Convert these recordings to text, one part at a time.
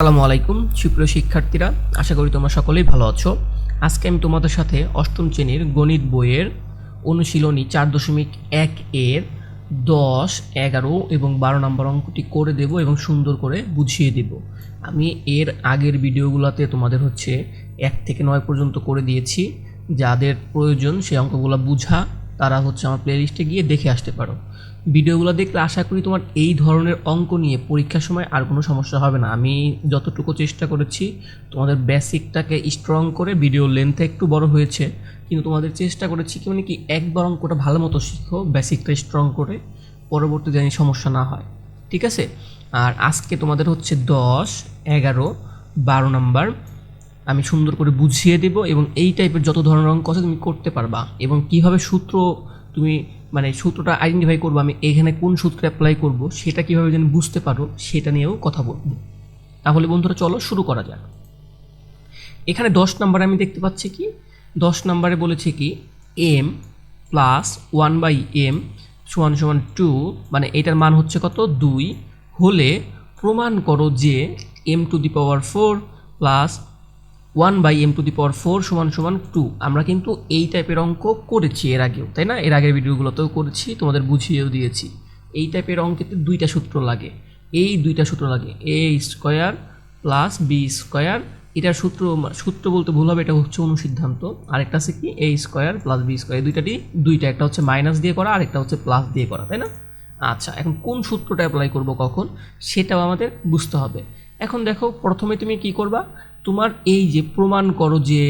আসসালামু আলাইকুম, সুপ্রিয় শিক্ষার্থীরা, আশা করি তোমরা সকলেই ভালো আছো। আজকে আমি তোমাদের সাথে অষ্টম শ্রেণির গণিত বইয়ের অনুশীলনী চার দশমিক এক এর দশ, এগারো এবং বারো নম্বর অঙ্কটি করে দেব এবং সুন্দর করে বুঝিয়ে দেব। আমি এর আগের ভিডিওগুলোতে তোমাদের হচ্ছে এক থেকে নয় পর্যন্ত করে দিয়েছি। যাদের প্রয়োজন সেই অঙ্কগুলো বুঝা, তারা হচ্ছে আমার প্লেলিস্টে গিয়ে দেখে আসতে পারো। ভিডিওগুলো দেখলে আশা করি তোমার এই ধরনের অঙ্ক নিয়ে পরীক্ষার সময় আর কোনো সমস্যা হবে না। আমি যতটুকু চেষ্টা করেছি, তোমাদের বেসিকটাকে স্ট্রং করে ভিডিও লেন্থ একটু বড় হয়েছে, কিন্তু তোমাদের চেষ্টা করেছি কি মানে কি একবার অঙ্কটা ভালো মতো শিখো বেসিকটা স্ট্রং করে পরবর্তী জানি সমস্যা না হয়। ঠিক আছে? আর আজকে তোমাদের হচ্ছে দশ, এগারো, বারো নাম্বার। আমি সুন্দর করে বুঝিয়ে দেব এবং এই টাইপের যত ধরনের অঙ্ক আছে তুমি করতে পারবা এবং কীভাবে সূত্র তুমি মানে সূত্রটা আইডেন্টিফাই করব আমি, এখানে কোন সূত্র অ্যাপ্লাই করব, সেটা কীভাবে যেন বুঝতে পারো, সেটা নিয়েও কথা বলব। তাহলে বন্ধুরা চলো শুরু করা যাক। এখানে দশ নম্বরে আমি দেখতে পাচ্ছি কি? দশ নম্বরে বলেছে কি M plus one by M সমান সমান টু মানে এটার মান হচ্ছে কত? দুই। হলে প্রমাণ করো যে M to the power four plus one by M to the power four সমান সমান টু আমরা কিন্তু এই টাইপের অঙ্ক করেছি এর আগেও, তাই না? এর আগের ভিডিওগুলোতেও করেছি, তোমাদের বুঝিয়েও দিয়েছি। এই টাইপের অঙ্কেতে দুইটা সূত্র লাগে। এই দুইটা সূত্র লাগে A square plus B square এটার সূত্র সূত্র বলতে ভুল হবে, এটা হচ্ছে অনুসিদ্ধান্ত। আরেকটা আছে কি? A square plus B square দুইটাটি দুইটা, একটা হচ্ছে মাইনাস দিয়ে করা আর একটা হচ্ছে প্লাস দিয়ে করা, তাই না? আচ্ছা এখন কোন সূত্রটা অ্যাপ্লাই করব কখন? সেটাও আমাদের বুঝতে হবে। এখন দেখো, প্রথমে তুমি কি করবা? তোমার এই যে প্রমাণ করো যে,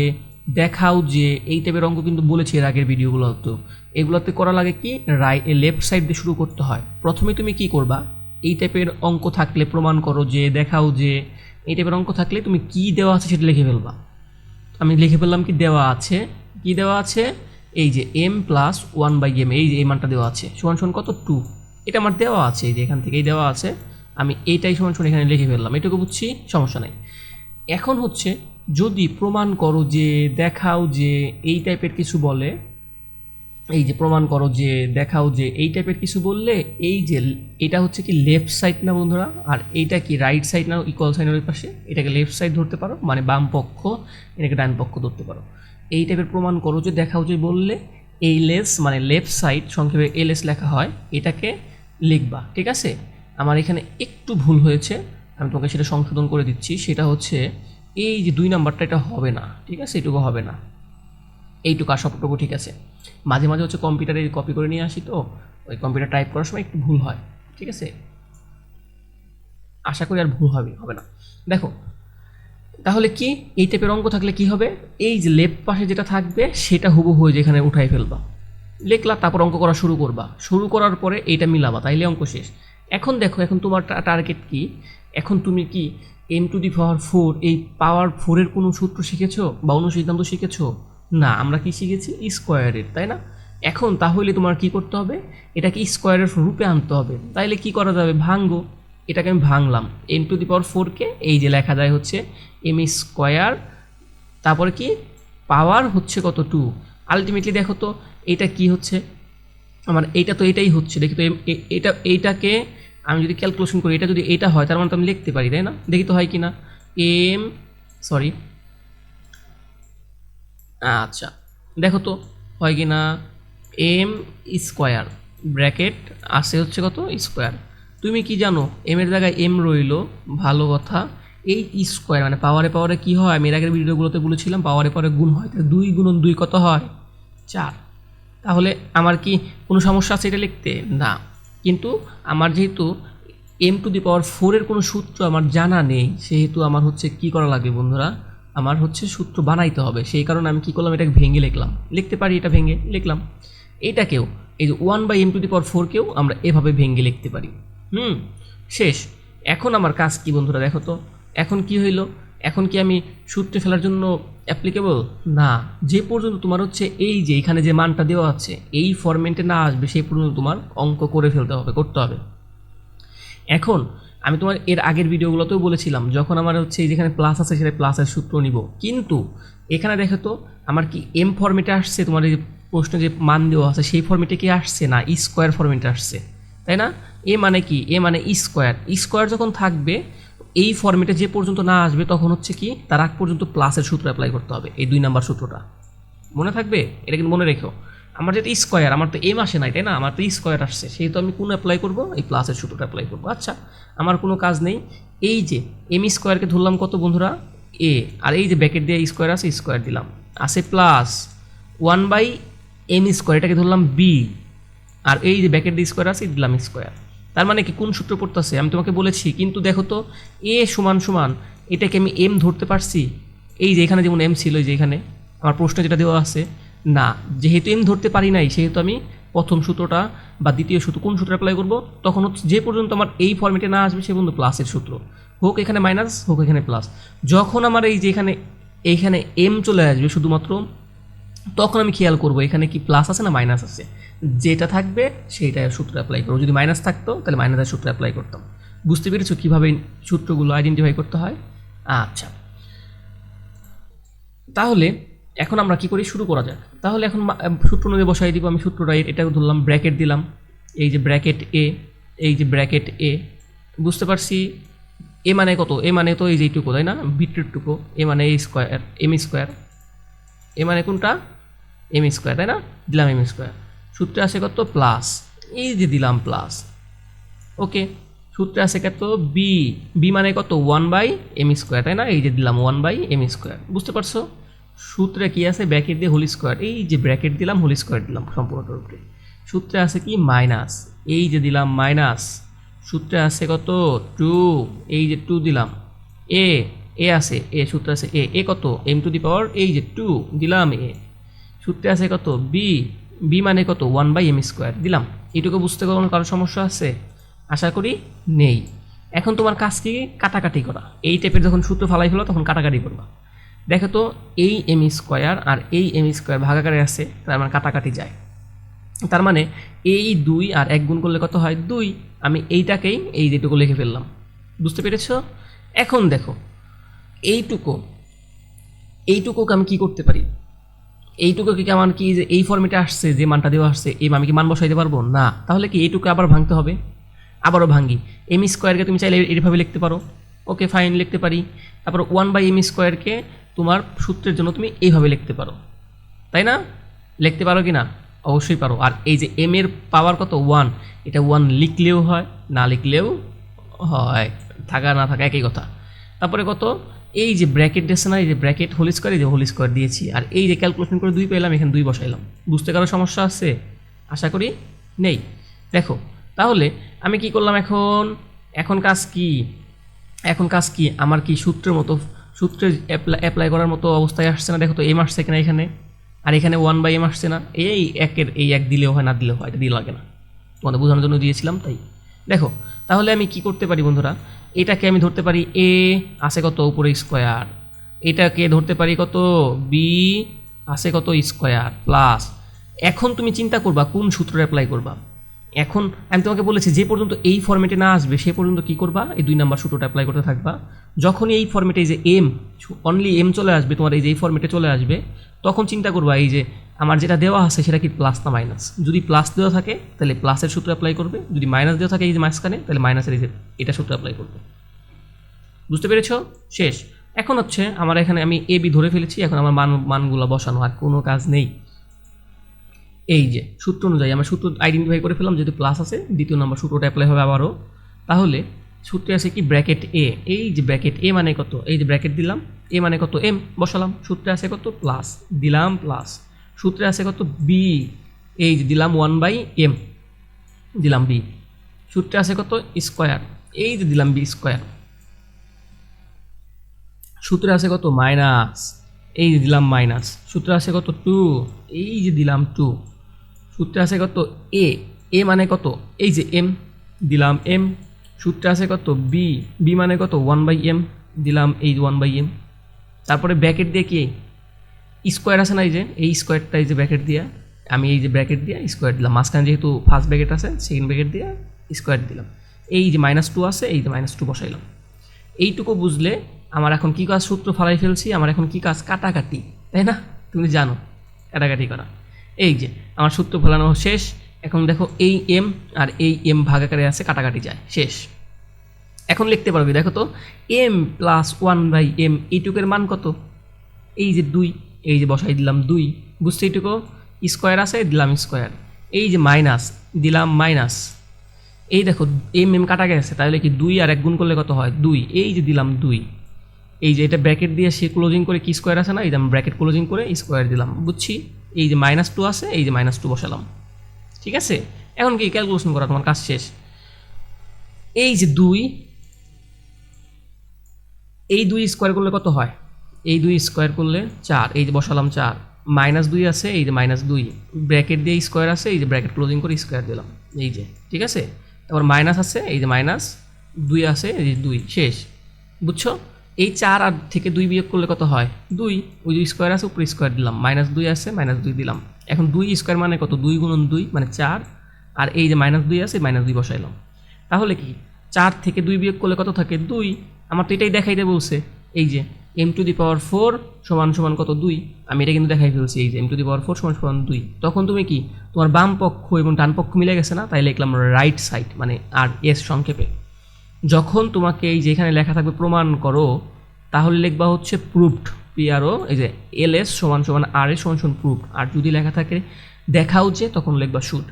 দেখাও যে, এই টাইপের অঙ্ক কিন্তু বলেছি এর আগের ভিডিওগুলো তো এগুলোতে করা লাগে কি? রাইট লেফট সাইড দিয়ে শুরু করতে হয়। প্রথমে তুমি কি করবা? এই টাইপের অঙ্ক থাকলে প্রমাণ করো যে, দেখাও যে, এই টাইপের অঙ্ক থাকলে তুমি কি দেওয়া আছে সেটা লিখে ফেলবা। আমি লিখে ফেললাম কি দেওয়া আছে? কি দেওয়া আছে? এই যে M plus one by M এই যে এই মানটা দেওয়া আছে। সমান সমান কত? টু এটা আমার দেওয়া আছে, এই যে এখান থেকেই দেওয়া আছে। আমি এইটাই সমান সমান এখানে লিখে ফেললাম। এটুকু বুঝছি? সমস্যা নাই। এখন হচ্ছে, যদি প্রমাণ করো যে, দেখাও যে এই টাইপের কিছু বলে, এই যে প্রমাণ করো যে, দেখাও যে এই টাইপের কিছু বললে, এই যে এটা হচ্ছে কি লেফট সাইড না বন্ধুরা? আর এইটা কি রাইট সাইড না ইকুয়াল সাইনের পাশে? এটাকে লেফট সাইড ধরতে পারো মানে বাম পক্ষ, এটাকে ডান পক্ষ ধরতে পারো। এই টাইপের প্রমাণ করো যে, দেখাও যে বললে, এই লেস মানে লেফট সাইড সংক্ষেপে এলএস লেখা হয়, এটাকে লিখবা, ঠিক আছে? আমার এখানে একটু ভুল হয়েছে। আমি তোমাকে সেটা সংশোধন করে দিচ্ছি, সেটা হচ্ছে এই যে দুই নাম্বারটা এটা হবে না, ঠিক আছে? এটুকু হবে না। এইটুকু আর সবটুকু ঠিক আছে? মাঝে মাঝে হচ্ছে কম্পিউটারে কপি করে নিয়ে আসি তো, ওই কম্পিউটার টাইপ করার সময় একটু ভুল হয়, ঠিক আছে? আশা করি আর ভুল হবে হবে না। দেখো, তাহলে কি এই টাইপের অঙ্ক থাকলে কি হবে? এই যে লেফট পাশে যেটা থাকবে, সেটা হুবহু হয়ে যেখানে উঠাই ফেলবা। লেখলা, তারপর অঙ্ক করা শুরু করবা। শুরু করার পরে এইটা মিলাবা, তাইলে অঙ্ক শেষ। এখন দেখো, এখন তোমার টার্গেট কি? এখন তুমি কি M to the power four এই পাওয়ার ফোরের কোনো সূত্র শিখেছো? বা অনুসিদ্ধান্ত শিখেছো? না, আমরা কি শিখেছি? স্কোয়ারের তাই না? এখন তাহলে তোমার কি করতে হবে? এটাকে স্কোয়ারের রূপে আনতে হবে। তাইলে কি করা যাবে? ভাঙ্গো এটাকে আমি ভাঙলাম। এম টু দি পাওয়ার ফোরকে এই যে লেখা যায় হচ্ছে এম স্কোয়ার তারপরে কি? পাওয়ার হচ্ছে কত? টু আলটিমেটলি দেখো তো, এটা কি হচ্ছে? আমার এইটা তো এটাই হচ্ছে। দেখি তো এটা, এইটাকে আমি যদি ক্যালকুলেশন করি, এটা যদি এটা হয়, তার মানে তো আমি লিখতে পারি, তাই না? দেখি তো হয় কি না? এম সরি আচ্ছা দেখো তো, হয় কি না? এম স্কোয়ার ব্র্যাকেট আসে হচ্ছে কত? স্কোয়ার তুমি কি জানো এম এর জায়গায় এম রইল, ভালো কথা, এই স্কোয়ার মানে পাওয়ারে পাওয়ারে কি হয়? আমি এর আগের ভিডিওগুলোতে বলেছিলাম পাওয়ারে পাওয়ারে গুণ হয়, তাহলে দুই গুণন দুই কত হয়? চার। তাহলে আমার কি কোনো সমস্যা আছে এটা লিখতে? না। কিন্তু আমার যেহেতু এম টু দি পাওয়ার ফোরের কোনো সূত্র আমার জানা নেই, সেহেতু আমার হচ্ছে কি করা লাগবে বন্ধুরা? আমার হচ্ছে সূত্র বানাইতে হবে, সেই কারণে আমি কী করলাম, এটাকে ভেঙে লিখলাম। লিখতে পারি এটা ভেঙে, লিখলাম। এইটাকেও এই যে one by M to the power ফোরকেও আমরা এভাবে ভেঙে লিখতে পারি। হুম, শেষ। এখন আমার কাজ কি বন্ধুরা, দেখো তো। এখন কি হইল? এখন কি আমি সূত্রে ফেলার জন্য অ্যাপ্লিকেবল না, যে পর্যন্ত তোমার হচ্ছে এই যে এখানে যে মানটা দেওয়া আছে, এই ফরম্যাটে না আসবে, সেই পর্যন্ত তোমার অঙ্ক করে ফেলতে হবে, করতে হবে। এখন আমি তোমার এর আগের ভিডিওগুলোতেও বলেছিলাম, যখন আমার হচ্ছে এই যেখানে প্লাস আছে সেটা প্লাসের সূত্র নিব। কিন্তু এখানে দেখো তো, আমার কি এম ফর্মেটে আসছে, তোমার এই প্রশ্নে যে মান দেওয়া আছে, সেই ফর্মেটে কি আসছে না স্কোয়ার ফর্মেটে আসছে? তাই না? এ মানে কি? এ মানে স্কোয়ার স্কোয়ার যখন থাকবে এই ফর্মেটে যে পর্যন্ত না আসবে, তখন হচ্ছে কি, তার আগ পর্যন্ত প্লাসের সূত্র অ্যাপ্লাই করতে হবে, এই দুই নাম্বার সূত্রটা। মনে থাকবে? এটা কিন্তু মনে রেখো। আমার যেটা স্কোয়ার আমার তো এম আসে নাই, তাই না? আমার তো স্কোয়ার আসছে, সেহেতু আমি কোন অ্যাপ্লাই করব? এই প্লাসের সূত্রটা অ্যাপ্লাই করব। আচ্ছা আমার কোনো কাজ নেই। এই যে এম স্কোয়ারকে ধরলাম কত বন্ধুরা? এ আর এই যে ব্যাকেট দিয়ে স্কোয়ার আছে স্কোয়ার দিলাম। আছে plus one by M square এটাকে ধরলাম বি আর এই যে ব্যাকেট দিয়ে স্কোয়ার আছে, দিলাম স্কোয়ার তার মানে কি, কোন সূত্র পড়তেছে? আমি তোমাকে বলেছি, কিন্তু দেখো তো, এ সমান সমান, এটাকে আমি এম ধরতে পারছি? এই যে এখানে যেমন এম ছিল যে এখানে, আমার প্রশ্ন যেটা দেওয়া আছে, না, যেহেতু এম ধরতে পারি নাই, সেহেতু আমি প্রথম সূত্রটা বা দ্বিতীয় সূত্র কোন সূত্র অ্যাপ্লাই করব? তখন হচ্ছে, যে পর্যন্ত আমার এই ফর্মেটে না আসবে, সে পর্যন্ত প্লাসের সূত্র। হোক এখানে মাইনাস হোক এখানে প্লাস যখন আমার এই যে এখানে এইখানে এম চলে আসবে শুধুমাত্র, তখন আমি খেয়াল করব, এখানে কি প্লাস আছে না মাইনাস আছে। যেটা থাকবে সেইটা সূত্র অ্যাপ্লাই করব। যদি মাইনাস থাকতো, তাহলে মাইনাসের সূত্র অ্যাপ্লাই করতাম। বুঝতে পেরেছ কীভাবে সূত্রগুলো আইডেন্টিফাই করতে হয়? আচ্ছা। তাহলে এখন আমরা কি করি? শুরু করা যাক। তাহলে এখন সূত্র অনুযায়ী বসাই দিব আমি সূত্রটা। এ- এটা ধরলাম ব্র্যাকেট দিলাম। এই যে ব্র্যাকেট এ এই যে ব্র্যাকেট এ বুঝতে পারছি? এ মানে কত? এ মানে তো এই যে এইটুকু, তাই না? বিটটুকু এ মানে এই স্কোয়ার এম স্কোয়ার এ মানে কোনটা? এম স্কোয়ার তাই না? দিলাম এম স্কোয়ার সূত্রে আসে কত? প্লাস। এই যে দিলাম প্লাস। ওকে, সূত্রে আছে কত? বি বি মানে কত? ওয়ান বাই এম স্কোয়ার, তাই না? এই যে দিলাম ওয়ান বাই এম স্কোয়ার। বুঝতে পারছ? সূত্রে কি আছে? ব্র্যাকেট দিয়ে হোল স্কোয়ার। এই যে ব্র্যাকেট দিলাম, হোল স্কোয়ার দিলাম সম্পূর্ণটার উপরে। সূত্রে আছে কি? মাইনাস। এই যে দিলাম মাইনাস। সূত্রে আছে কত? টু। এই যে টু দিলাম। এ এ আছে। এ, সূত্রে আছে এ। এ কত? এম টু দি পাওয়ার এই যে টু। দিলাম এ। সূত্রে আছে কত? বি। বি মানে কত? ওয়ান বাই এম স্কোয়ার দিলাম। এইটুকু বুঝতে কোনো কারও সমস্যা আছে? আশা করি নেই। এখন তোমার কাজ কি? কাটাকাটি করা। এই টাইপের যখন সূত্র ফালাই ফেলো, তখন কাটাকাটি করবা। দেখো তো, এই এম স্কোয়ার আর এই এম স্কোয়ার ভাগাকারে আছে, তার মানে কাটাকাটি যায়। তার মানে এই দুই আর এক গুণ করলে কত হয়? দুই। আমি এইটাকেই এই যেটুকু লিখে ফেললাম। বুঝতে পেরেছ? এখন দেখো, এইটুকু, এইটুকুকে আমি কি করতে পারি? এইটুকু কি আমার কি যে এই ফর্মেটে আসছে, যে মানটা দেওয়া আসছে, এই আমি কি মান বসাইতে পারব? না। তাহলে কি এইটুকু আবার ভাঙতে হবে? আবারও ভাঙি। এম স্কোয়ারকে তুমি চাইলে এইভাবে লিখতে পারো। ওকে ফাইন লিখতে পারি। তারপর ওয়ান বাই এম স্কোয়ারকে তোমার সূত্রের জন্য তুমি এইভাবে লিখতে পারো। তাই না? লিখতে পারো কি না? অবশ্যই পারো। আর এই যে এম এর পাওয়ার কত? ওয়ান এটা ওয়ান লিখলেও হয়, না লিখলেও হয়। থাকা না থাকা একই কথা। তারপরে কত? এই যে ব্র্যাকেট দিয়েছে না, এই যে ব্র্যাকেট হোল স্কোয়ার এই যে হোল স্কোয়ার দিয়েছি, আর এই যে ক্যালকুলেশন করে দুই পেলাম, এখানে দুই বসাইলাম। বুঝতে কারও সমস্যা আছে? আশা করি নেই। দেখো, তাহলে আমি কি করলাম এখন? এখন কাজ কি? এখন কাজ কি? আমার কি সূত্রের মতো সূত্রে অ্যাপ্লাই করার মতো অবস্থায় আসছে না? দেখো তো এম আসছে কিনা এখানে? আর এখানে ওয়ান বাই এম আসছে না? এই একের, এই এক দিলেও হয়, না দিলেও হয়, এটা দিয়ে লাগে না। তোমাদের বোঝানোর জন্য দিয়েছিলাম, তাই। দেখো, তাহলে আমি কি করতে পারি বন্ধুরা? এটাকে আমি ধরতে পারি এ আছে কত উপরে স্কোয়ার এটাকে ধরতে পারি কত? বি আছে কত স্কোয়ার প্লাস এখন তুমি চিন্তা করবা কোন সূত্র অ্যাপ্লাই করবা। এখন আমি তোমাকে বলেছি, যে পর্যন্ত এই ফর্মেটে না আসবে, সে পর্যন্ত কি করবা? এই দুই নাম্বার সূত্রটা অ্যাপ্লাই করতে থাকবা। যখনই এই ফর্মেটে এই যে এম অনলি এম চলে আসবে, তোমার এই যে এই ফর্মেটে চলে আসবে, তখন চিন্তা করবা, এই যে আমার যেটা দেওয়া আছে, সেটা কি প্লাস না মাইনাস যদি প্লাস দেওয়া থাকে, তাহলে প্লাসের সূত্র অ্যাপ্লাই করবে। যদি মাইনাস দেওয়া থাকে এই যে মাঝখানে, তাহলে মাইনাসের এই যে এটা সূত্র অ্যাপ্লাই করবে। বুঝতে পেরেছ? শেষ। এখন হচ্ছে, আমার এখানে আমি এ বি ধরে ফেলেছি, এখন আমার মান, মানগুলো বসানো, আর কোনো কাজ নেই। এই যে, সূত্র অনুযায়ী আমরা সূত্র আইডেন্টিফাই করে ফেললাম, যেহেতু প্লাস আছে, দ্বিতীয় নম্বর সূত্রটা অ্যাপ্লাই হবে আবারও। তাহলে সূত্রে আছে কি? ব্র্যাকেট এ এই যে ব্র্যাকেট এ মানে কত? এই যে ব্র্যাকেট দিলাম এ মানে কত? এম বসালাম। সূত্রে আছে কত? প্লাস দিলাম প্লাস সূত্রে আছে কত? বি এই যে দিলাম ওয়ান বাই এম দিলাম বি সূত্রে আছে কত? স্কোয়ার এই যে দিলাম বি স্কোয়ার সূত্রে আছে কত? মাইনাস এই যে দিলাম মাইনাস সূত্রে আছে কত? টু এই যে দিলাম টু সূত্রে আছে কত? এ এ মানে কত? এই যে এম দিলাম এম সূত্রে আছে কত? বি বি মানে কত? ওয়ান বাই এম দিলাম এই ওয়ান বাই এম তারপরে ব্র্যাকেট দিয়ে কি? স্কোয়ার আছে না এই যে? এই স্কোয়ারটা এই যে ব্র্যাকেট দিয়ে, আমি এই যে ব্র্যাকেট দিয়ে স্কোয়ার দিলাম। মাঝখানে যেহেতু ফার্স্ট ব্র্যাকেট আছে সেকেন্ড ব্র্যাকেট দিয়ে স্কোয়ার দিলাম। এই যে মাইনাস টু আছে, এই যে মাইনাস টু বসাইলাম। এইটুকু বুঝলে আমার এখন কী কাজ সূত্র ফালাই ফেলছি, আমার এখন কী কাজ কাটাকাটি, তাই না? তুমি জানো, কাটাকাটি করা। এই যে, আমার সূত্র ফেলানো শেষ। এখন দেখো এই এম আর এই এম ভাগাকারে আছে, কাটাকাটি যায়। শেষ। এখন লিখতে পারবি, দেখো তো M plus one by M এইটুকের মান কত? এই যে দুই, এই যে বসাই দিলাম দুই। বুঝতে এইটুকু? স্কোয়ার আছে, দিলাম স্কোয়ার। এই যে মাইনাস দিলাম মাইনাস এই দেখো এম এম কাটা গেছে, তাহলে কি দুই আর এক গুণ করলে কত হয়? দুই। এই যে দিলাম দুই। এই যে এটা ব্র্যাকেট দিয়ে সে ক্লোজিং করে কি স্কোয়ার আছে না? এই যে আমি ব্র্যাকেট ক্লোজিং করে স্কোয়ার দিলাম। বুঝছি? এই যে মাইনাস টু আছে, এই যে মাইনাস টু বসালাম। ঠিক আছে? এখন কি ক্যালকুলেশন করা, তোমার কাজ শেষ। এই যে দুই, এই দুই স্কোয়ার করলে কত হয়? এই দুই স্কোয়ার করলে চার, এই যে বসালাম চার। মাইনাস দুই আছে, এই যে মাইনাস দুই। ব্র্যাকেট দিয়ে স্কোয়ার আছে, এই যে ব্র্যাকেট ক্লোজিং করে স্কোয়ার দিলাম। এই যে, ঠিক আছে? তারপর মাইনাস আছে, এই যে মাইনাস দুই আছে, এই যে দুই। শেষ। বুঝছ? এই চার আর থেকে দুই বিয়োগ করলে কত হয়? দুই। ওই যে স্কোয়ার আছে, উপরে স্কোয়ার দিলাম। মাইনাস দুই আছে মাইনাস দুই দিলাম। এখন দুই স্কোয়ার মানে কত? দুই গুণন দুই মানে চার। আর এই যে মাইনাস দুই আছে মাইনাস দুই বসাইলাম। তাহলে কি? চার থেকে দুই বিয়োগ করলে কত থাকে? দুই। আমার তো এটাই দেখাইতে বলছে। এই যে M to the power four সমান সমান কত? দুই। আমি এটা কিন্তু দেখাই ফেলছি। এই যে M to the power four সমান সমান দুই। তখন তুমি কি? তোমার বাম পক্ষ এবং ডান পক্ষ মিলে গেছে না? তাই লিখলাম রাইট সাইড মানে আর এস সংক্ষেপে। যখন তোমাকে এই যে এখানে লেখা থাকবে প্রমাণ করো, তাহলে লিখবা হচ্ছে প্রুফড পিআরও এই যে এল এস সমান সমান আর এস সমান সমান প্রুফড আর যদি লেখা থাকে দেখাও যে, তখন লিখবা শুট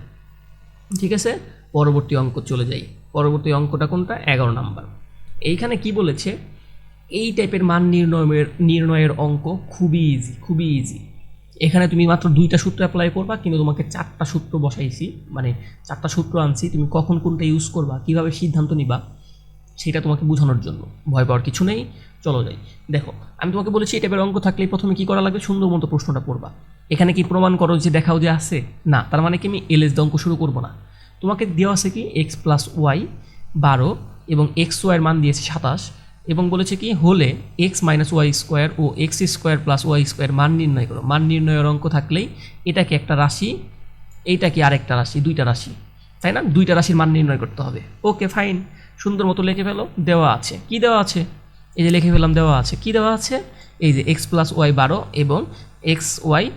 ঠিক আছে? পরবর্তী অঙ্ক চলে যাই। পরবর্তী অঙ্কটা কোনটা? এগারো নাম্বার। এইখানে কি বলেছে? এই টাইপের মান নির্ণয়ের নির্ণয়ের অঙ্ক খুবই ইজি খুবই ইজি এখানে তুমি মাত্র দুইটা সূত্র অ্যাপ্লাই করবা, কিন্তু তোমাকে চারটা সূত্র বসাইছি। মানে চারটা সূত্র আনছি, তুমি কখন কোনটা ইউজ করবা, কীভাবে সিদ্ধান্ত নিবা সেটা তোমাকে বোঝানোর জন্য। ভয় পাওয়ার কিছু নেই, চলো যাই। দেখো, আমি তোমাকে বলেছি টাইপের অঙ্ক থাকলে প্রথমে কি করা লাগবে? সুন্দর মতো প্রশ্নটা পড়বা। এখানে কি প্রমাণ করো যে দেখাও যে আছে? না, তার মানে কি আমি এলএস অঙ্ক শুরু করব না। তোমাকে দেওয়া আছে কি এক্স প্লাস ওয়াই বারো এবং এক্স ওয়াইয়ের মান দিয়েছে সাতাশ এবং বলেছে কি হলে এক্স মাইনাস ওয়াই স্কোয়ার ও X square plus Y square মান নির্ণয় করো। মান নির্ণয়ের অঙ্ক থাকলেই এটাকে একটা রাশি, এইটাকে আরেকটা রাশি, দুইটা রাশি। তাই না? দুইটা রাশির মান নির্ণয় করতে হবে। Okay, fine. সুন্দর মতো লিখে ফেলো। দেওয়া আছে। কি দেওয়া আছে? এই যে লিখে ফেলাম দেওয়া আছে। কি দেওয়া আছে? এই যে এক্স প্লাস ওয়াই বারো এবং এক্স ওয়াই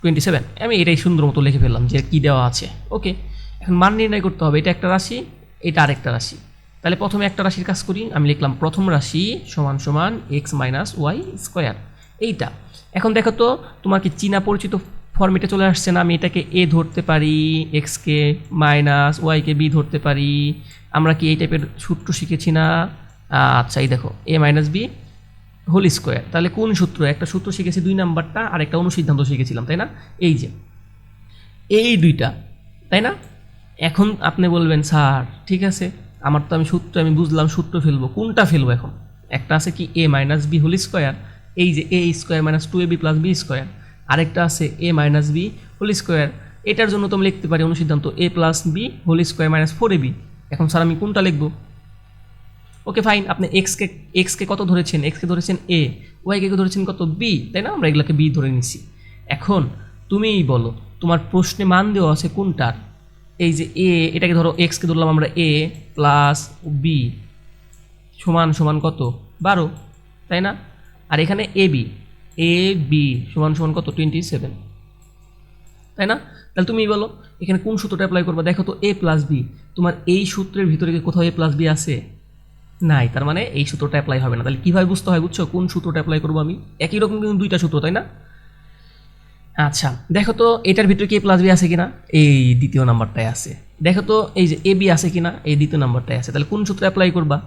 টোয়েন্টি সেভেন আমি এটাই সুন্দর মতো লিখে ফেললাম যে কী দেওয়া আছে। ওকে, এখন মান নির্ণয় করতে হবে। এটা একটা রাশি, এটা আরেকটা রাশি। তাহলে প্রথমে একটা রাশির কাজ করি। আমি লিখলাম প্রথম রাশি সমান সমান এক্স মাইনাস ওয়াই স্কোয়ার এইটা। এখন দেখো তো, তোমার কি চীনা পরিচিত ফর্মেটে চলে আসছে না, আমি এটাকে এ ধরতে পারি এক্সকে মাইনাস ওয়াইকে বি ধরতে পারি। আমরা কি এই টাইপের সূত্র শিখেছি না? আচ্ছা এই দেখো A minus B whole square তাহলে কোন সূত্র? একটা সূত্র শিখেছি দুই নাম্বারটা, আর একটা অনুসিদ্ধান্ত শিখেছিলাম, তাই না? এই যে, এই দুইটা, তাই না? এখন আপনি বলবেন, স্যার, ঠিক আছে, আমার তো আমি সূত্র, আমি বুঝলাম সূত্র ফেলব, কোনটা ফেলব এখন? একটা আছে কি A minus B whole square এই যে A square minus two A B plus B square আরেকটা আছে A minus B whole square এটার জন্য তো আমি লিখতে পারি অনুসিদ্ধান্ত A plus B whole square minus four A B এখন স্যার আমি কোনটা লিখব? ওকে ফাইন আপনি এক্সকে এক্সকে কত ধরেছেন? এক্সকে ধরেছেন এ ওয়াইকে ধরেছেন কত? বি তাই না? আমরা এগুলোকে বি ধরে নিছি। এখন তুমিই বলো, তোমার প্রশ্নে মান দেওয়া আছে কোনটার? এই যে এ এটাকে ধরো এক্সকে ধরলাম আমরা এ প্লাস বি সমান সমান কত? বারো। তাই না? আর এখানে এ বি এ বি সমান সমান কত? টোয়েন্টি সেভেন তাই না? তাহলে তুমি বলো, এখানে কোন সূত্রটা অ্যাপ্লাই করবা? দেখো তো এ প্লাস বি তোমার এই সূত্রের ভিতরে কোথাও এ প্লাস বি আছে? নাই, তার মানে এই সূত্রটা অ্যাপ্লাই হবে না। তাহলে কীভাবে বুঝতে হয় বুঝছ? কোন সূত্রটা অ্যাপ্লাই করব আমি? একই রকম কিন্তু দুইটা সূত্র, তাই না? আচ্ছা দেখো তো এটার ভিতরে কি প্লাস বি আছে কিনা? এই দ্বিতীয় নাম্বারটায় আছে। দেখো তো এই যে এ বি আছে কিনা? এই দ্বিতীয় নাম্বারটায় আছে। তাহলে কোন সূত্র অ্যাপ্লাই করবা?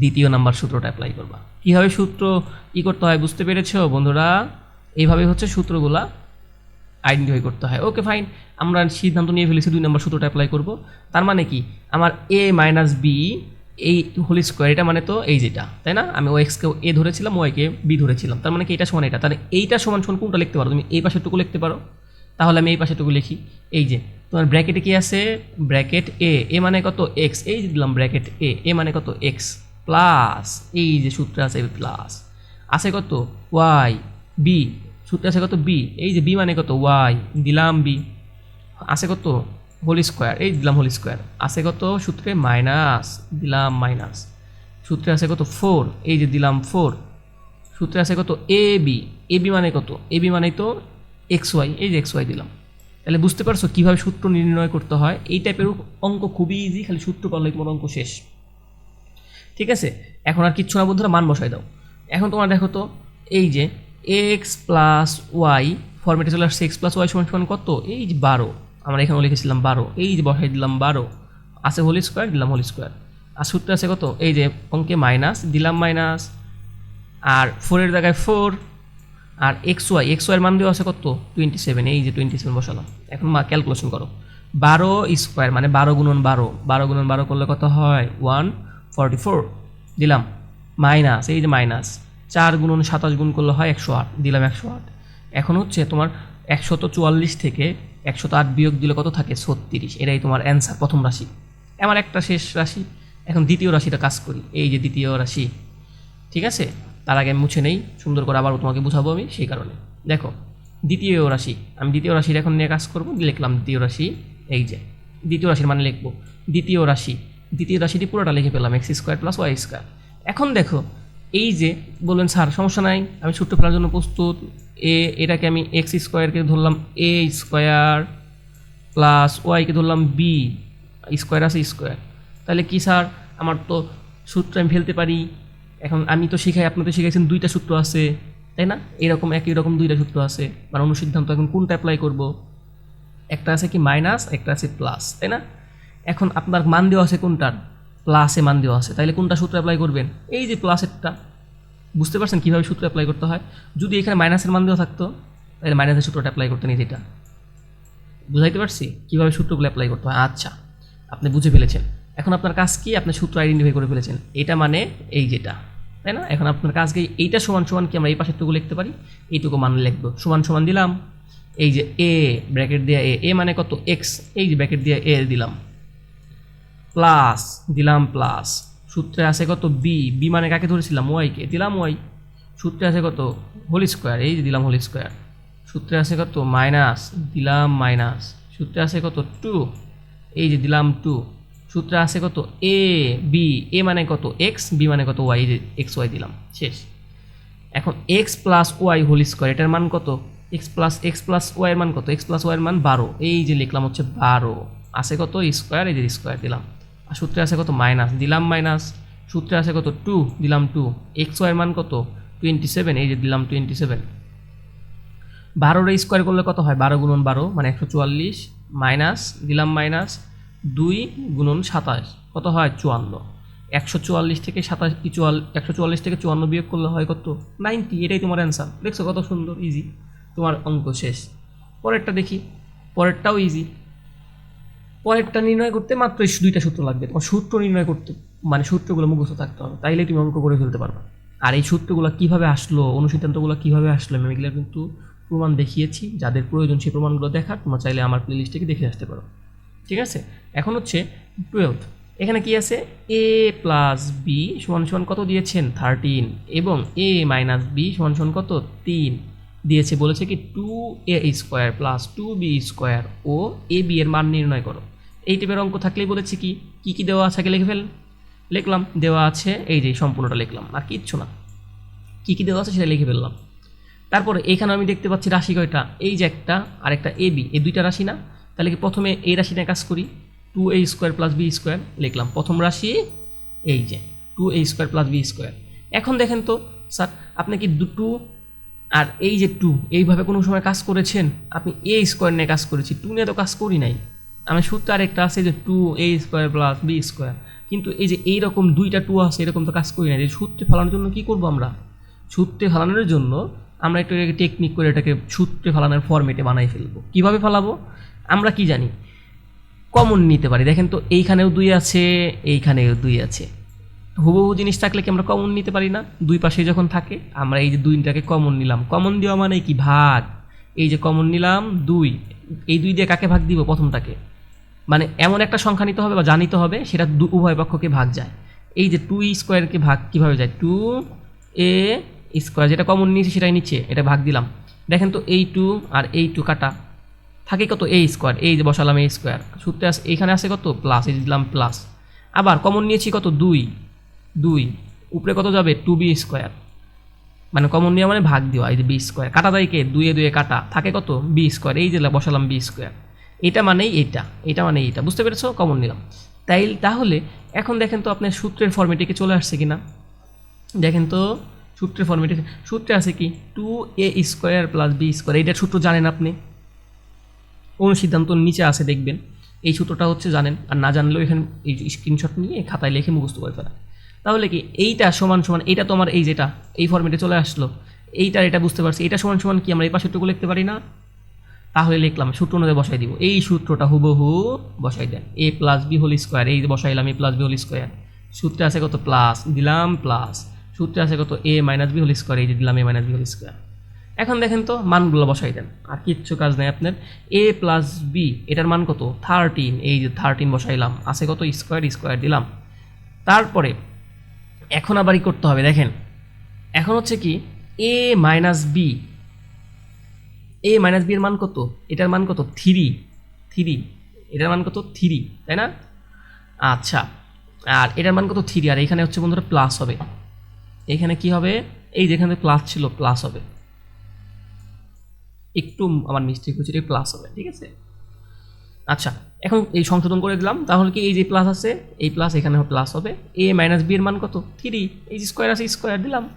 দ্বিতীয় নাম্বার সূত্রটা অ্যাপ্লাই করবা। কীভাবে সূত্র ই করতে হয় বুঝতে পেরেছ? বন্ধুরা, এইভাবে হচ্ছে সূত্রগুলা আইডেন্টিফাই করতে হয়। ওকে ফাইন আমরা সিদ্ধান্ত নিয়ে ফেলেছি, দুই নম্বর সূত্রটা অ্যাপ্লাই করব। তার মানে কি? আমার এ মাইনাস বি এই হোল স্কোয়ার এটা মানে তো এই যেটা, তাই না? আমি ও এক্সকে এ ধরেছিলাম ওয়াইকে বি ধরেছিলাম। তার মানে কি, এটা সমান এটা। তাহলে এইটা সমান সমান কোনটা লিখতে পারো? তুমি এই পাশেরটুকু লিখতে পারো। তাহলে আমি এই পাশেরটুকু লিখি। এই যে, তোমার ব্র্যাকেটে কি আছে? ব্র্যাকেট এ এ মানে কত? এক্স এই যে দিলাম ব্র্যাকেট এ এ মানে কত? এক্স প্লাস, এই যে সূত্রে আছে প্লাস। আছে কত? Y, B. সূত্রে আছে কত? বি। এই যে বি মানে কত? ওয়াই, দিলাম বি। আছে কত? Whole square. এই দিলাম হোল স্কোয়ার। আছে কত? সূত্রে মাইনাস, দিলাম মাইনাস। সূত্রে আছে কত? ফোর। এই যে দিলাম ফোর। সূত্রে আছে কত? এ, বি। এ, বি মানে কত? এ, বি মানে তো এক্স, ওয়াই। এই যে এক্স, ওয়াই দিলাম। তাহলে বুঝতে পারছ কীভাবে সূত্র নির্ণয় করতে হয়? এই টাইপের অঙ্ক খুবই ইজি খালি সূত্র পারলেই তোমার অঙ্ক শেষ। ঠিক আছে? এখন আর কিচ্ছু না বন্ধুরা, মান বসাই দাও। এখন তোমার দেখো তো, এই যে এক্স প্লাস ওয়াই ফর্মেটে চলে আসছে এক্স প্লাস ওয়াই সমান সমান কত? এই যে বারো। আমরা এখানে লিখেছিলাম বারো। এই যে বসাই দিলাম বারো। আছে হোল স্কোয়ার দিলাম হোল স্কোয়ার আর সূত্র আছে কত? এই যে অঙ্কে মাইনাস দিলাম মাইনাস আর ফোরের জায়গায় ফোর আর এক্স ওয়াই এক্স ওয়াইয়ের মান দেওয়া আছে কত? টোয়েন্টি সেভেন এই যে টোয়েন্টি সেভেন বসালাম। এখন মা ক্যালকুলেশন করো। বারো স্কোয়ার মানে বারো গুণন বারো। বারো গুণন বারো করলে কত হয়? ওয়ান ফর্টি ফোর দিলাম। মাইনাস, এই যে মাইনাস, চার গুণন সাতাশ গুণ করলে হয় একশো আট। দিলাম একশো আট। এখন হচ্ছে তোমার একশত চুয়াল্লিশ থেকে একশত আট বিয়োগ দিলে কত থাকে? ছত্রিশ। এটাই তোমার অ্যান্সার প্রথম রাশি। আমার একটা শেষ রাশি। এখন দ্বিতীয় রাশিটা কাজ করি। এই যে দ্বিতীয় রাশি। ঠিক আছে? তার আগে আমি মুছে নেই। সুন্দর করে আবার তোমাকে বুঝাবো আমি সেই কারণে। দেখো, দ্বিতীয় রাশি। আমি দ্বিতীয় রাশির এখন নিয়ে কাজ করব। লিখলাম দ্বিতীয় রাশি। এই যে, দ্বিতীয় রাশির মানে লিখব। দ্বিতীয় রাশি। দ্বিতীয় রাশিটি পুরোটা লিখে পেলাম X square plus Y square এখন দেখো, এই যে বললেন স্যার, সমস্যা নাই, আমি সূত্র ফেলার জন্য প্রস্তুত। এ, এটাকে আমি এক্স স্কোয়ারকে ধরলাম এ স্কোয়ার প্লাস ওয়াইকে ধরলাম বি স্কোয়ার আছে স্কোয়ার তাহলে কি স্যার? আমার তো সূত্র আমি ফেলতে পারি। এখন আমি তো শিখাই, আপনি তো শিখাইছেন দুইটা সূত্র আছে, তাই না? এরকম, একই রকম দুইটা সূত্র আছে। মানে অনুসিদ্ধান্ত এখন কোনটা অ্যাপ্লাই করব? একটা আছে কি মাইনাস একটা আছে প্লাস তাই না? এখন আপনার মান দেওয়া আছে কোনটার? প্লাসে মান দেওয়া আছে। তাহলে কোনটা সূত্র অ্যাপ্লাই করবেন? এই যে প্লাসেরটা বুঝতে পারছেন কীভাবে সূত্র অ্যাপ্লাই করতে হয়? যদি এখানে মাইনাসের মান দেওয়া থাকতো তাহলে মাইনাসের সূত্রটা অ্যাপ্লাই করতে নিই যেটা। বুঝাইতে পারছি? কীভাবে সূত্রগুলো অ্যাপ্লাই করতে হয়? আচ্ছা আপনি বুঝে ফেলেছেন। এখন আপনার কাজ কি? আপনি সূত্র আইডেন্টিফাই করে ফেলেছেন। এটা মানে এই যেটা। তাই না? এখন আপনার কাজকে এইটা সমান সমান কি আমরা এই পাশেরটুকু লিখতে পারি? এইটুকু মান লিখব। সমান সমান দিলাম। এই যে এ ব্র্যাকেট দিয়ে এ এ মানে কত? এক্স এই যে ব্র্যাকেট দিয়ে এ দিলাম। প্লাস, দিলাম প্লাস। সূত্রে আছে কত বি বি মানে কাকে ধরেছিলাম? ওয়াইকে দিলাম ওয়াই সূত্রে আছে কত? Whole square. এই যে দিলাম হোল স্কোয়ার। সূত্রে আছে কত? মাইনাস। দিলাম মাইনাস। সূত্রে আছে কত? টু এই যে দিলাম টু সূত্রে আছে কত? এ বি এ মানে কত? এক্স বি মানে কত? ওয়াই যে এক্স ওয়াই দিলাম। শেষ। এখন X plus Y whole square, এটার মান কত? এক্স প্লাস এক্স প্লাস ওয়াইয়ের মান কত? এক্স প্লাস ওয়াইয়ের মান বারো। এই যে লিখলাম হচ্ছে বারো। আছে কত? স্কোয়ার। এই যে স্কোয়ার দিলাম। সূত্রে আছে কত? মাইনাস। দিলাম মাইনাস। সূত্রে আছে কত? টু দিলাম টু এক্স ওয়াই মান কত? টোয়েন্টি সেভেন এই যে দিলাম টোয়েন্টি সেভেন বারোর স্কোয়ার করলে কত হয়? বারো গুণন বারো মানে একশো চুয়াল্লিশ মাইনাস, দিলাম মাইনাস, দুই গুণন সাতাশ। কত হয়? চুয়ান্ন। একশো চুয়াল্লিশ থেকে সাতাশ, কি চুয়াল একশো চুয়াল্লিশ থেকে চুয়ান্ন বিয়োগ করলে হয় কত? নাইনটি। এটাই তোমার অ্যান্সার দেখছ কত সুন্দর ইজি তোমার অঙ্ক শেষ। পরেরটা দেখি। পরেরটাও ইজি পরেরটা নির্ণয় করতে মাত্র এই দুইটা সূত্র লাগবে। তোমার সূত্র নির্ণয় করতে মানে সূত্রগুলো মুখস্থ থাকতে হবে, তাইলে তুমি অঙ্ক করে ফেলতে পারবে। আর এই সূত্রগুলো কীভাবে আসলো, অনুসিদ্ধান্তগুলো কীভাবে আসলো, আমি এগুলো কিন্তু প্রমাণ দেখিয়েছি। যাদের প্রয়োজন সেই প্রমাণগুলো দেখার, তোমরা চাইলে আমার প্লেলিস্ট থেকে দেখে আসতে পারো। ঠিক আছে? এখন হচ্ছে টুয়েলভ এখানে কি আছে? এ প্লাস বি সমান সমান কত দিয়েছেন? থার্টিন এবং এ মাইনাস বি সমান সমান কত? তিন। দিয়েছে, বলেছে কি two A square plus two B square O A B এর মান নির্ণয় করো। এই টাইপের অঙ্ক থাকলেই বলেছি কি? কী কী দেওয়া আছে আগে লিখে ফেল। লিখলাম, দেওয়া আছে, এই যে সম্পূর্ণটা লিখলাম, আর কিচ্ছু না। কী কী দেওয়া আছে সেটা লিখে ফেললাম। তারপরে এখানে আমি দেখতে পাচ্ছি রাশি কয়টা? এই যে একটা, আর একটা এ, বি। এই দুইটা রাশি না? তাহলে কি প্রথমে এই রাশি নিয়ে কাজ করি? Two A square plus B square লিখলাম। প্রথম রাশি, এই যে two A square plus B square এখন দেখেন তো, স্যার, আপনি কি টু আর এই যে টু এইভাবে কোনো সময় কাজ করেছেন? আপনি এ স্কোয়ার নিয়ে কাজ করেছি টু নিয়ে তো কাজ করি নাই। আমি সূত্র আরেকটা আছে যে two A square plus B square কিন্তু এই যে এইরকম দুইটা টু আছে, এরকম তো কাজ করি না। যে সূত্রে ফেলানোর জন্য কী করব আমরা? সূত্রে ফেলানোর জন্য আমরা একটু টেকনিক করে এটাকে সূত্রে ফেলানোর ফর্মেটে বানাই ফেলব। কীভাবে ফেলাবো? আমরা কি জানি? কমন নিতে পারি। দেখেন তো, এইখানেও দুই আছে, এইখানেও দুই আছে। হুবহু জিনিস থাকলে কি আমরা কমন নিতে পারি না? দুই পাশে যখন থাকে, আমরা এই যে দুইটাকে কমন নিলাম। কমন দেওয়া মানে কি? ভাগ। এই যে কমন নিলাম, দুই। এই দুই দিয়ে কাকে ভাগ দিব? প্রথমটাকে। মানে এমন একটা সংখ্যা নিতে হবে বা জানিতে হবে, সেটা উভয় পক্ষকে ভাগ যায়। এই যে টু স্কোয়ারকে ভাগ কীভাবে যায়? টু এ স্কোয়ার যেটা কমন নিয়েছে সেটাই নিচ্ছে, এটা ভাগ দিলাম। দেখেন তো এই টু আর এই টু কাটা। থাকে কত? এ স্কোয়ার এই যে বসালাম এ স্কোয়ার সূত্রে আছে এইখানে আছে কত? প্লাস এই দিলাম প্লাস আবার কমন নিয়েছি কত? দুই। দুই। উপরে কত যাবে? টু বি স্কোয়ার মানে কমন নেওয়া মানে ভাগ দেওয়া, এই যে বি স্কোয়ার কাটা যায় কে? দুয়ে দুয়ে কাটা। থাকে কত? বি স্কোয়ার এই যে বসালাম বি স্কোয়ার এটা মানেই এইটা এটা মানে এটা। বুঝতে পেরেছ? কমন নিলাম তাই, তাহলে, এখন দেখেন তো আপনার সূত্রের ফর্মেটিকে চলে আসছে কিনা? দেখেন তো, সূত্রের ফর্মেটে সূত্রে আছে কি? Two A square plus B square এইটার সূত্র জানেন আপনি? অনুসিদ্ধান্ত নিচে আছে দেখবেন। এই সূত্রটা হচ্ছে জানেন, আর না জানলেও এখানে, এই স্ক্রিনশট নিয়ে খাতায় লিখে মুখস্থ করে ফেলা তাহলে কি, এইটা সমান সমান, এইটা তো আমার এই যেটা, এই ফর্মেটে চলে আসলো। এইটা এটা বুঝতে পারছি। এটা সমান সমান কি, আমরা এই পাশেরটুকু লিখতে পারি না? তাহলে লিখলাম, সূত্র অনুযায়ী বসাই দিব। এই সূত্রটা হুবহু বসাই দেন। A plus B whole square এই বসাইলাম A plus B whole square সূত্রে আছে কত প্লাস দিলাম প্লাস সূত্রে আছে কত A minus B whole square এই যে দিলাম A minus B whole square এখন দেখেন তো, মানগুলো বসাই দেন। আর কিচ্ছু কাজ নেই আপনার। এ প্লাস বি এটার মান কত? থার্টিন এই যে থার্টিন বসাইলাম, আছে কত? স্কোয়ার স্কোয়ার দিলাম। তারপরে, এখন আবার ই করতে হবে, দেখেন। এখন হচ্ছে কি A minus B A minus B এর মান কত? এটার মান কত? থ্রি থ্রি এটার মান কত? থ্রি তাই না? আচ্ছা। আর এটার মান কত? থ্রি আর এখানে হচ্ছে বন্ধুরা প্লাস হবে। এখানে কি হবে? এই যেখানে প্লাস ছিল প্লাস হবে। একটু আমার মিস্টেক এটা প্লাস হবে, ঠিক আছে? আচ্ছা এখন এই সংশোধন করে দিলাম। তাহলে কি এই যে প্লাস আছে, এই প্লাস এখানে প্লাস হবে। এ মাইনাস বি এর মান কত? থ্রি এই স্কোয়ার আছে স্কোয়ার দিলাম।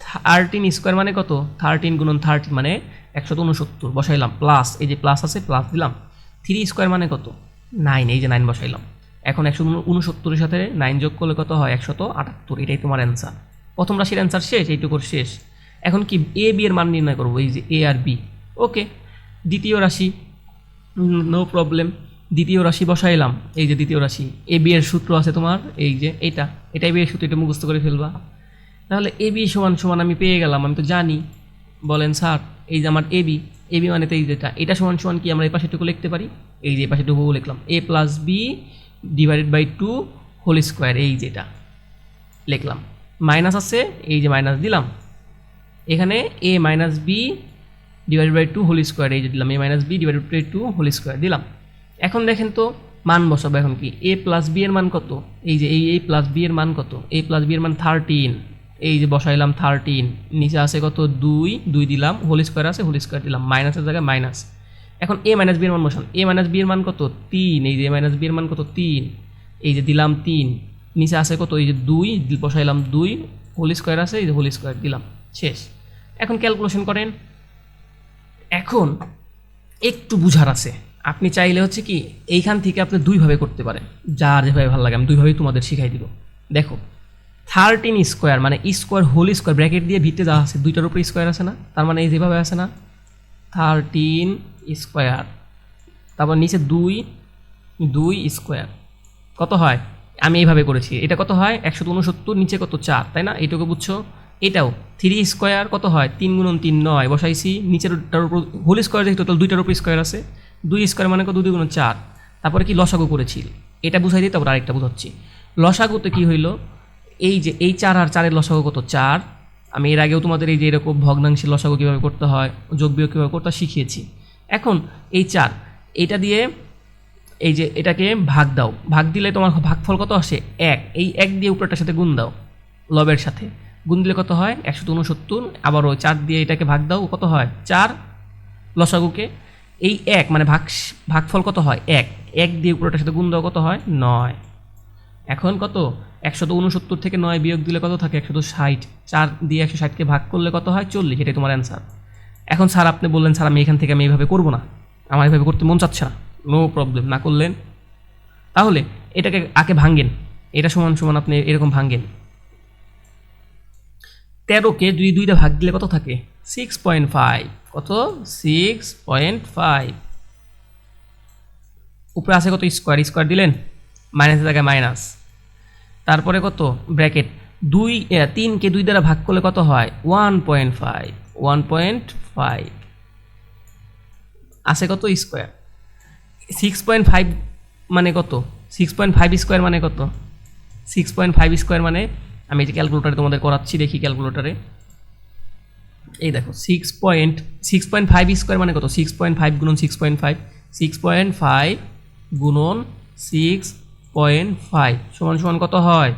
থার্টিন স্কোয়ার মানে কত? থার্টিন গুণন থার্টিন মানে একশত উনসত্তর। বসাইলাম প্লাস এই যে প্লাস আছে প্লাস দিলাম। থ্রি স্কোয়ার মানে কত? নাইন এই যে নাইন বসাইলাম। এখন একশো উনসত্তরের সাথে নাইন যোগ করলে কত হয়? একশত আটাত্তর। এটাই তোমার অ্যান্সার প্রথম রাশির অ্যান্সার শেষ এইটুকুর শেষ। এখন কি এ বি এর মান নির্ণয় করব? এই যে এ আর বি ওকে দ্বিতীয় রাশি। নো প্রবলেম দ্বিতীয় রাশি বসাইলাম। এই যে দ্বিতীয় রাশি। এ বি এর সূত্র আছে তোমার, এই যে এটা এটাই বি এর সূত্র, এটা মুখস্থ করে ফেলবা। তাহলে এ বি সমান সমান আমি পেয়ে গেলাম, আমি তো জানি। বলেন, স্যার, এই যে আমার এ বি এ বি মানে তো এই যেটা, এটা সমান সমান কি আমরা এই পাশেটুকু লিখতে পারি? এই যে এই পাশেটুকু লিখলাম। A plus B divided by two whole square এই যেটা লিখলাম। মাইনাস আছে, এই যে মাইনাস দিলাম। এখানে A minus B divide by two whole square এই যে দিলাম। A minus B divide by two whole square দিলাম। এখন দেখেন তো, মান বসাবো এখন কি? এ প্লাস বি এর মান কত? এই যে এই প্লাস বি এর মান কত? এ প্লাস বি এর মান থার্টিন এই যে বসাইলাম থার্টিন নিচে আছে কত? দুই দুই দিলাম হোল স্কোয়ার আছে হোল স্কোয়ার দিলাম মাইনাসের জায়গায় মাইনাস এখন এ মাইনাস বি এর মান বসান এ মাইনাস বি এর মান কত? তিন, এই যে এ মাইনাস বি এর মান কত? তিন, এই যে দিলাম তিন, নিচে আছে কত? এই যে দুই, বসাইলাম দুই হোল স্কোয়ার আছে, এই যে হোল স্কোয়ার দিলাম, শেষ। এখন ক্যালকুলেশন করেন, এখন একটু বুঝার আছে, আপনি চাইলে হচ্ছে কি, এইখান থেকে আপনি দুইভাবে করতে পারেন, যার যেভাবে ভালো লাগে, আমি দুইভাবেই তোমাদের শিখাই দিব। দেখো থার্টিন স্কোয়ার মানে স্কোয়ার হোল স্কোয়ার ব্র্যাকেট দিয়ে ভিতরে দেওয়া আছে, দুইটার উপরে স্কোয়ার আছে না? তার মানে এই যেভাবে আছে না? থার্টিন স্কোয়ার তারপর নিচে দুই দুই স্কোয়ার কত হয়? আমি এইভাবে করেছি। এটা কত হয়? একশো উনসত্তর, নিচে কত চার, তাই না? এইটুকু বুঝছ? এটাও থ্রি স্কোয়ার কত হয়? তিন গুণন তিন নয়, বসাইছি। নিচের উপর হোল স্কোয়ার যেহেতু টোটাল দুইটার উপর স্কোয়ার আছে। দুই স্কোয়ার মানে কত? দুই গুণন চার। তারপরে কি লসাগু করেছি? এটা বুঝাই দিই তারপর আরেকটা বুঝাচ্ছি। লসাগুতে কি হইল? এই যে, এই চার আর চারের লসাগু কত? চার। আমি এর আগেও তোমাদের এই যে এরকম ভগ্নাংশের লসাগু কীভাবে করতে হয়, যোগ বিয়োগ কীভাবে করতে হয় শিখিয়েছি। এখন এই চার এইটা দিয়ে এই যে এটাকে ভাগ দাও। ভাগ দিলে তোমার ভাগফল কত আসে? এক। এই এক দিয়ে উপরটার সাথে গুণ দাও, লবের সাথে। গুণ দিলে কত হয়? একশো উনসত্তর আবার ওই চার দিয়ে এটাকে ভাগ দাও, কত হয়? চার। লসাগুকে এই এক মানে ভাগ, ভাগফল কত হয়? এক। এক দিয়ে উপরটার সাথে গুণ দাও, কত হয়? নয়। এখন কত? একশত উনসত্তর থেকে নয় বিয়োগ দিলে কত থাকে? একশত ষাট। চার দিয়ে একশো ষাটকে ভাগ করলে কত হয়? চল্লিশ। এটাই তোমার অ্যান্সার এখন স্যার আপনি বললেন, স্যার, আমি এখান থেকে আমি এইভাবে করব না। আমার এইভাবে করতে মন চাচ্ছে না। নো প্রবলেম না করলেন? তাহলে এটাকে আগে ভাঙ্গেন এটা সমান সমান আপনি এরকম ভাঙ্গেন তেরোকে দুই, দুইটা ভাগ দিলে কত থাকে? সিক্স পয়েন্ট ফাইভ কত? সিক্স পয়েন্ট ফাইভ উপরে আছে কত? স্কোয়ার স্কোয়ার দিলেন? মাইনাসের জায়গায় মাইনাস তারপরে কত? ব্র্যাকেট। দুই তিনকে দুই দ্বারা ভাগ করলে কত হয়? One point five. One point five. আছে কত? স্কোয়ার। সিক্স পয়েন্ট ফাইভ মানে কত? সিক্স পয়েন্ট ফাইভ স্কোয়ার মানে কত? সিক্স পয়েন্ট ফাইভ স্কোয়ার মানে আমি যে ক্যালকুলেটারে তোমাদের করাচ্ছি, দেখি ক্যালকুলেটারে। এই দেখো, six point six point five square মানে কত? সিক্স পয়েন্ট ফাইভ গুণন six point five. Six point five গুণন সিক্স পয়েন্ট ফাইভ। সমান সমান কত হয়?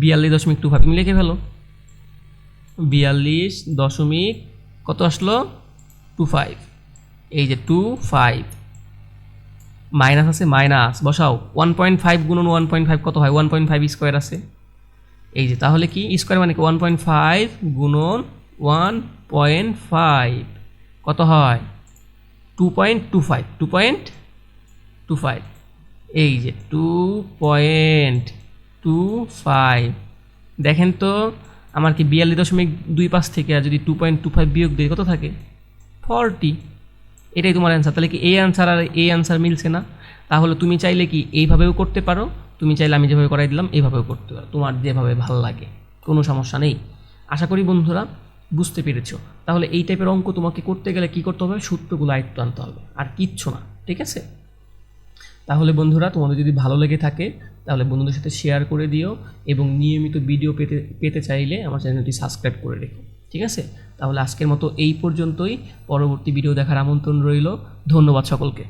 বিয়াল্লিশ দশমিক টু ফাইভ। তুমি লিখে ফেলো। বিয়াল্লিশ দশমিক কত আসলো? Two five. এই যে টু ফাইভ। মাইনাস আছে মাইনাস। বসাও। ওয়ান পয়েন্ট ফাইভ গুণন ওয়ান পয়েন্ট ফাইভ কত হয়? ওয়ান পয়েন্ট ফাইভ স্কোয়ার আছে। এই যে তাহলে কি? স্কোয়ার মানে কি? ওয়ান পয়েন্ট ফাইভ গুণন ওয়ান পয়েন্ট ফাইভ কত হয়? Two point two five. Two point two five. এই যে টু পয়েন্ট টু ফাইভ দেখেন তো, আমার কি বিয়াল্লিশ দশমিক দুই পাঁচ থেকে আর যদি টু পয়েন্ট টু ফাইভ বিয়োগ দিই, কত থাকে? ফর্টি এটাই তোমার অ্যান্সার তাহলে কি এই অ্যান্সার আর এই অ্যান্সার মিলছে না? তাহলে তুমি চাইলে কি এইভাবেও করতে পারো, তুমি চাইলে আমি যেভাবে করাই দিলাম, এইভাবেও করতে পারো। তোমার যেভাবে ভালো লাগে, কোনো সমস্যা নেই। আশা করি বন্ধুরা বুঝতে পেরেছ। তাহলে এই টাইপের অঙ্ক তোমাকে করতে গেলে কি করতে হবে? সূত্রগুলো আয়ত্ত আনতে হবে। আর কিচ্ছু না, ঠিক আছে? তাহলে বন্ধুরা, তোমাদের যদি ভালো লেগে থাকে, তাহলে বন্ধুদের সাথে শেয়ার করে দিও এবং নিয়মিত ভিডিও পেতে পেতে চাইলে আমার চ্যানেলটি সাবস্ক্রাইব করে রেখো, ঠিক আছে? তাহলে আজকের মতো এই পর্যন্তই। পরবর্তী ভিডিও দেখার আমন্ত্রণ রইল। ধন্যবাদ সকলকে।